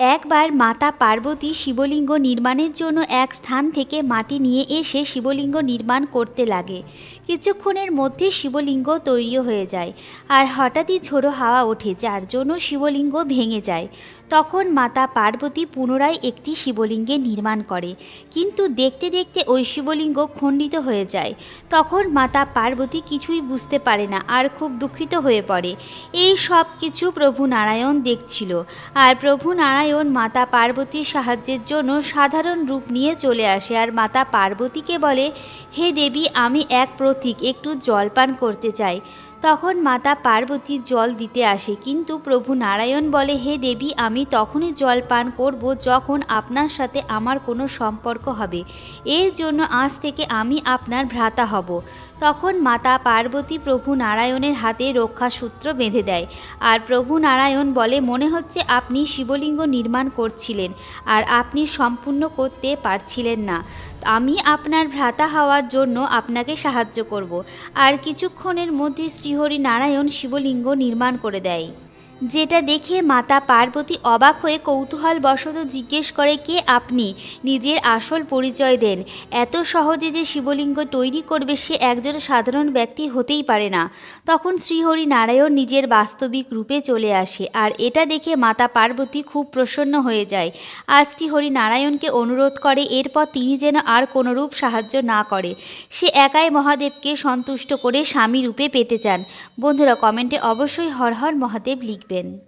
একবার মাতা পার্বতী শিবলিঙ্গ নির্মাণের জন্য এক স্থান থেকে মাটি নিয়ে এসে শিবলিঙ্গ নির্মাণ করতে লাগে। কিছুক্ষণের মধ্যে শিবলিঙ্গ তৈরি হয়ে যায় আর হঠাৎই ঝোড়ো হাওয়া ওঠে, যার জন্য শিবলিঙ্গ ভেঙে যায়। তখন মাতা পার্বতী পুনরায় একটি শিবলিঙ্গে নির্মাণ করে। কিন্তু দেখতে দেখতে ওই শিবলিঙ্গ খণ্ডিত হয়ে যায়। তখন মাতা পার্বতী কিছুই বুঝতে পারে না আর খুব দুঃখিত হয়ে পড়ে। এই সব কিছু প্রভু নারায়ণ দেখছিল। আর প্রভু নারায়ণ মাতা পার্বতীর সাহায্যের জন্য সাধারণ রূপ নিয়ে চলে আসে। আর মাতা পার্বতীকে বলে, হে দেবী, আমি এক প্রতীক, একটু জলপান করতে চাই। তখন মাতা পার্বতী জল দিতে আসে। কিন্তু প্রভু নারায়ণ বলে, হে দেবী, আমি তখনই জল পান করব যখন আপনার সাথে আমার কোনো সম্পর্ক হবে। এর জন্য আজ থেকে আমি আপনার ভ্রাতা হব। তখন মাতা পার্বতী প্রভু নারায়ণের হাতে রক্ষাসূত্র বেঁধে দেয়। আর প্রভু নারায়ণ বলে, মনে হচ্ছে আপনি শিবলিঙ্গ নির্মাণ করছিলেন আর আপনি সম্পূর্ণ করতে পারছিলেন না। আমি আপনার ভ্রাতা হওয়ার জন্য আপনাকে সাহায্য করব। আর কিছুক্ষণের মধ্যে শ্রীহরি নারায়ণ শিবলিঙ্গ নির্মাণ করে দেয়। যেটা দেখে মাতা পার্বতী অবাক হয়ে কৌতূহল বশত জিজ্ঞেস করে, কে আপনি? নিজের আসল পরিচয় দেন। এত সহজে যে শিবলিঙ্গ তৈরি করবে সে একজন সাধারণ ব্যক্তি হতেই পারে না। তখন শ্রীহরি নারায়ণ নিজের বাস্তবিক রূপে চলে আসে আর এটা দেখে মাতা পার্বতী খুব প্রসন্ন হয়ে যায়। আর শ্রীহরি নারায়ণকে অনুরোধ করে, এরপর তিনি যেন আর কোনো রূপ সাহায্য না করে। সে একাই মহাদেবকে সন্তুষ্ট করে স্বামী রূপে পেতে চান। বন্ধুরা, কমেন্টে অবশ্যই হর হর মহাদেব bin